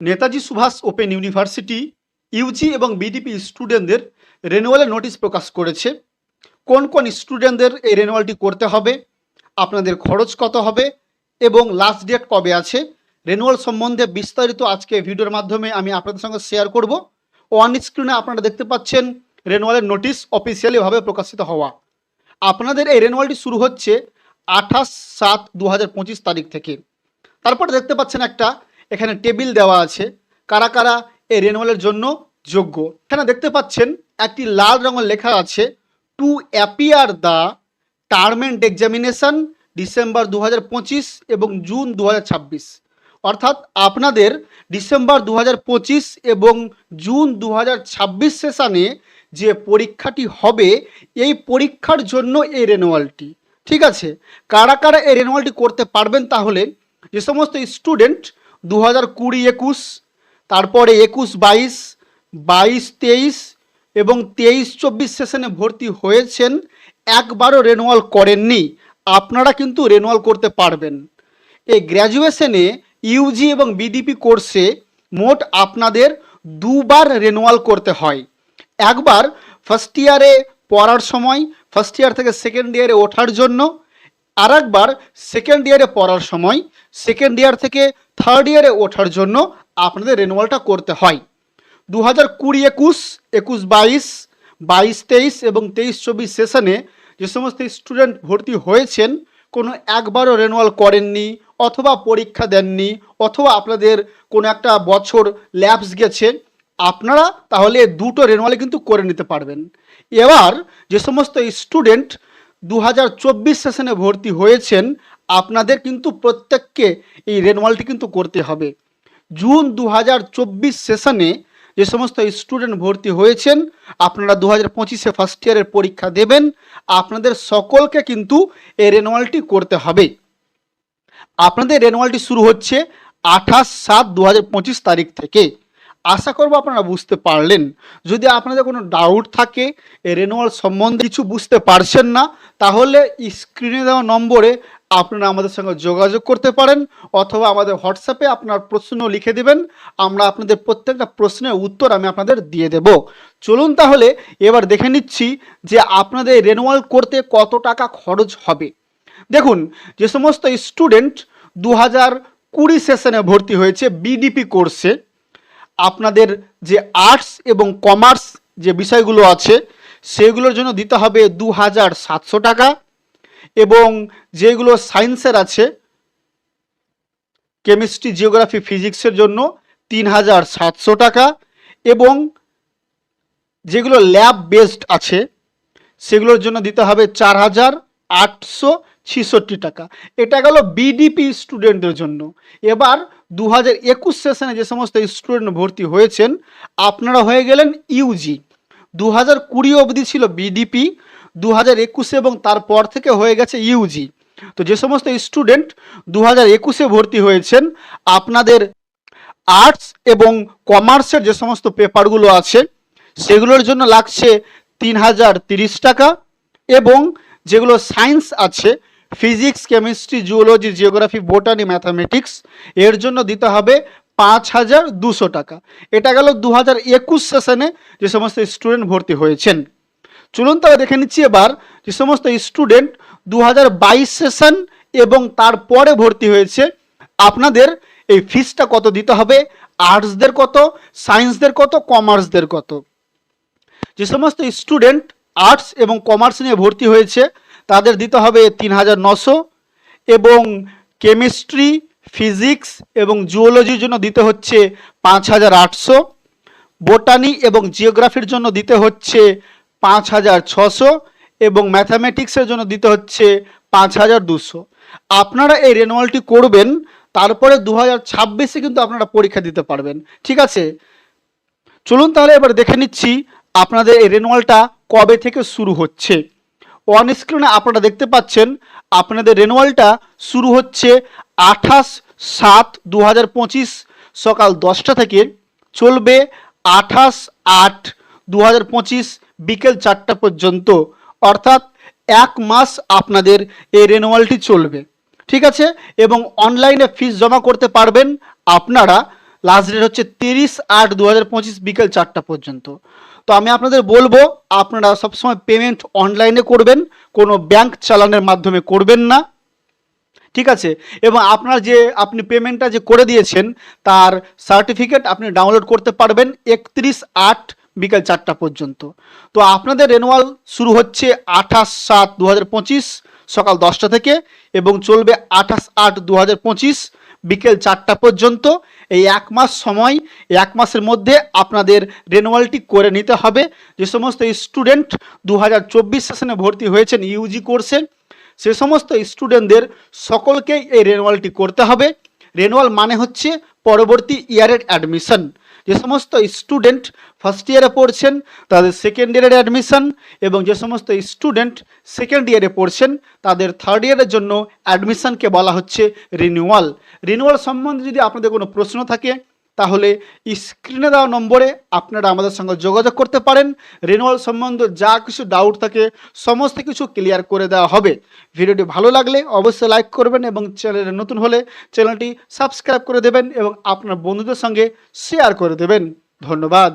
Netaji Subhash open university UG এবং BDP স্টুডেন্টদের রেনুয়ালের নোটিশ প্রকাশ করেছে। কোন কোন স্টুডেন্টদের এই রেনুয়ালটি করতে হবে, আপনাদের খরচ কত হবে এবং লাস্ট ডেট কবে আছে রেনুয়াল সম্বন্ধে বিস্তারিত আজকে ভিডিওর মাধ্যমে আমি আপনাদের সঙ্গে শেয়ার করব। ওয়ান স্ক্রিনে আপনারা দেখতে পাচ্ছেন রেনুয়ালের নোটিশ অফিসিয়ালিভাবে প্রকাশিত হওয়া। আপনাদের এই রেনুয়ালটি শুরু হচ্ছে আঠাশ সাত দু তারিখ থেকে। তারপরে দেখতে পাচ্ছেন একটা এখানে টেবিল দেওয়া আছে। কারা কারা এই রেনুয়ালের জন্য যোগ্য? এখানে দেখতে পাচ্ছেন, একটি লাল রঙের লেখা আছে to appear the term and examination December দু হাজার পঁচিশ এবং জুন দু হাজার ছাব্বিশ। অর্থাৎ আপনাদের ডিসেম্বর দু হাজার পঁচিশ এবং জুন দু সেশনে যে পরীক্ষাটি হবে, এই পরীক্ষার জন্য এই রেনুয়ালটি ঠিক আছে? কারা কারা এই রেনুয়ালটি করতে পারবেন তাহলে যে সমস্ত স্টুডেন্ট দু হাজার কুড়ি একুশ, তারপরে একুশ বাইশ বাইশ তেইশ এবং তেইশ চব্বিশ সেশনে ভর্তি হয়েছেন, একবারও রেনুয়াল করেননি। আপনারা কিন্তু রেনুয়াল করতে পারবেন। এই গ্র্যাজুয়েশনে ইউজি এবং বিডিপি কোর্সে মোট আপনাদের দুবার রেনুয়াল করতে হয়। একবার ফার্স্ট ইয়ারে পড়ার সময় ফার্স্ট ইয়ার থেকে সেকেন্ড ইয়ারে ওঠার জন্য আর একবার সেকেন্ড ইয়ারে পড়ার সময় সেকেন্ড ইয়ার থেকে থার্ড ইয়ারে ওঠার জন্য আপনাদের রেনুয়ালটা করতে হয়। দু হাজার কুড়ি একুশ একুশ বাইশ বাইশ তেইশ এবং তেইশ চব্বিশ সেশনে যে সমস্ত স্টুডেন্ট ভর্তি হয়েছেন, কোনো একবারও রেনুয়াল করেননি অথবা পরীক্ষা দেননি অথবা আপনাদের কোনো একটা বছর ল্যাপস গেছে, আপনারা তাহলে দুটো রেনুয়ালে কিন্তু করে নিতে পারবেন। এবার যে সমস্ত স্টুডেন্ট দু হাজার চব্বিশ সেশনে ভর্তি হয়েছেন আপনাদের কিন্তু প্রত্যেককে এই রেনওয়ালটি কিন্তু করতে হবে। জুন দু হাজার চব্বিশ সেশনে যে সমস্ত স্টুডেন্ট ভর্তি হয়েছেন, আপনারা দু হাজার পঁচিশে ফার্স্ট ইয়ারের পরীক্ষা দেবেন। আপনাদের সকলকে কিন্তু এই রেনওয়ালটি করতে হবে। আপনাদের রেনওয়ালটি শুরু হচ্ছে আঠাশ সাত দু তারিখ থেকে। আশা করব আপনারা বুঝতে পারলেন। যদি আপনাদের কোনো ডাউট থাকে রেনুয়াল সম্বন্ধে কিছু বুঝতে পারছেন না, তাহলে স্ক্রিনে দেওয়া নম্বরে আপনারা আমাদের সঙ্গে যোগাযোগ করতে পারেন অথবা আমাদের হোয়াটসঅ্যাপে আপনার প্রশ্ন লিখে দেবেন। আমরা আপনাদের প্রত্যেকটা প্রশ্নের উত্তর আমি আপনাদের দিয়ে দেব। চলুন তাহলে এবার দেখে নিচ্ছি যে আপনাদের রেনুয়াল করতে কত টাকা খরচ হবে। দেখুন, যে সমস্ত স্টুডেন্ট দু হাজার কুড়ি সেশনে ভর্তি হয়েছে বিডিপি কোর্সে আপনাদের যে আর্টস এবং কমার্স যে বিষয়গুলো আছে, সেগুলোর জন্য দিতে হবে দু হাজার সাতশো টাকা। এবং যেগুলো সায়েন্সের আছে, কেমিস্ট্রি, জিওগ্রাফি, ফিজিক্সের জন্য তিন হাজার সাতশো টাকা এবং যেগুলো ল্যাব বেসড আছে, সেগুলোর জন্য দিতে হবে চার হাজার আটশো ছিষট্টি টাকা। এটা গেল বিডিপি স্টুডেন্টদের জন্য। এবার দু হাজার একুশ সেশনে যে সমস্ত স্টুডেন্ট ভর্তি হয়েছেন, আপনারা হয়ে গেলেন ইউজি দু হাজার কুড়ি অবধি ছিল বিডিপি দু হাজার একুশে এবং তারপর থেকে হয়ে গেছে ইউজি। তো যে সমস্ত স্টুডেন্ট দু হাজার একুশে ভর্তি হয়েছেন, আপনাদের আর্টস এবং কমার্সের যে সমস্ত পেপারগুলো আছে, সেগুলোর জন্য লাগছে তিন হাজার তিরিশ টাকা এবং যেগুলো সায়েন্স আছে, physics, chemistry, zoology, geography, botany, mathematics, এর জন্য দিতে হবে পাঁচ হাজার দুশো টাকা। এটা গেল দু হাজার একুশ সেশনে যে সমস্ত স্টুডেন্ট ভর্তি হয়েছেন। চলুন তবে দেখে নিচ্ছি এবার যে সমস্ত স্টুডেন্ট দু হাজার বাইশ সেশন এবং তারপরে ভর্তি হয়েছে, আপনাদের এই ফিসটা কত দিতে হবে? আর্টসদের কত? সায়েন্সদের কত? কমার্সদের কত? যে সমস্ত স্টুডেন্ট আর্টস এবং কমার্স নিয়ে ভর্তি হয়েছে, তাদের দিতে হবে তিন হাজার নশো এবং কেমিস্ট্রি ফিজিক্স এবং জুওলজির জন্য দিতে হচ্ছে পাঁচ হাজার আটশো। বোটানি এবং জিওগ্রাফির জন্য দিতে হচ্ছে পাঁচ হাজার ছশো এবং ম্যাথামেটিক্সের জন্য দিতে হচ্ছে পাঁচ হাজার দুশো। আপনারা এই রেনুয়ালটি করবেন, তারপরে দু হাজার ছাব্বিশে কিন্তু আপনারা পরীক্ষা দিতে পারবেন। ঠিক আছে? চলুন তাহলে এবার দেখে নিচ্ছি আপনাদের এই রেনুয়ালটা কবে থেকে শুরু হচ্ছে। অন স্ক্রিনে আপনারা দেখতে পাচ্ছেন, আপনাদের রেনুয়ালটা শুরু হচ্ছে আঠাশ সাত দু পঁচিশ সকাল দশটা থেকে, চলবে আঠাশ আট দু পঁচিশ বিকেল চারটা পর্যন্ত, অর্থাৎ এক মাস আপনাদের এই রেনুয়ালটি চলবে। ঠিক আছে? এবং অনলাইনে ফিস জমা করতে পারবেন আপনারা লাস্ট ডেট হচ্ছে তিরিশ আট দু পঁচিশ বিকেল চারটা পর্যন্ত। তো আমি আপনাদের বলব, আপনারা সবসময় পেমেন্ট অনলাইনে করবেন, কোনো ব্যাংক চালানের মাধ্যমে করবেন না। ঠিক আছে? এবং আপনার যে, আপনি পেমেন্টটা যে করে দিয়েছেন, তার সার্টিফিকেট আপনি ডাউনলোড করতে পারবেন, একত্রিশ আট বিকেল চারটা পর্যন্ত। তো আপনাদের রেনুয়াল শুরু হচ্ছে আঠাশ সাত দু সকাল দশটা থেকে এবং চলবে আঠাশ আট দু পঁচিশ বিকেল চারটা পর্যন্ত। এই এক মাস সময় এক মাসের মধ্যে আপনাদের রেনুয়ালটি করে নিতে হবে। যে সমস্ত স্টুডেন্ট দু হাজার চব্বিশ সেশনে ভর্তি হয়েছেন ইউজি কোর্সে সে সমস্ত স্টুডেন্টদের সকলকেই এই রেনুয়ালটি করতে হবে। রেনুয়াল মানে হচ্ছে পরবর্তী ইয়ারের অ্যাডমিশন যে সমস্ত স্টুডেন্ট ফার্স্ট ইয়ারে পড়ছেন, তাদের সেকেন্ড ইয়ারের অ্যাডমিশন এবং যে সমস্ত স্টুডেন্ট সেকেন্ড ইয়ারে পড়ছেন, তাদের থার্ড ইয়ারের জন্য অ্যাডমিশনকে বলা হচ্ছে রিনিউয়াল রিনিউয়াল সম্বন্ধে যদি আপনাদের কোনো প্রশ্ন থাকে তাহলে স্ক্রিনে দেওয়া নম্বরে আপনারা আমাদের সঙ্গে যোগাযোগ করতে পারেন। রেনুয়াল সম্বন্ধে যা কিছু ডাউট থাকে, সমস্ত কিছু ক্লিয়ার করে দেওয়া হবে। ভিডিওটি ভালো লাগলে অবশ্যই লাইক করবেন এবং চ্যানেলে নতুন হলে চ্যানেলটি সাবস্ক্রাইব করে দেবেন এবং আপনার বন্ধুদের সঙ্গে শেয়ার করে দেবেন। ধন্যবাদ।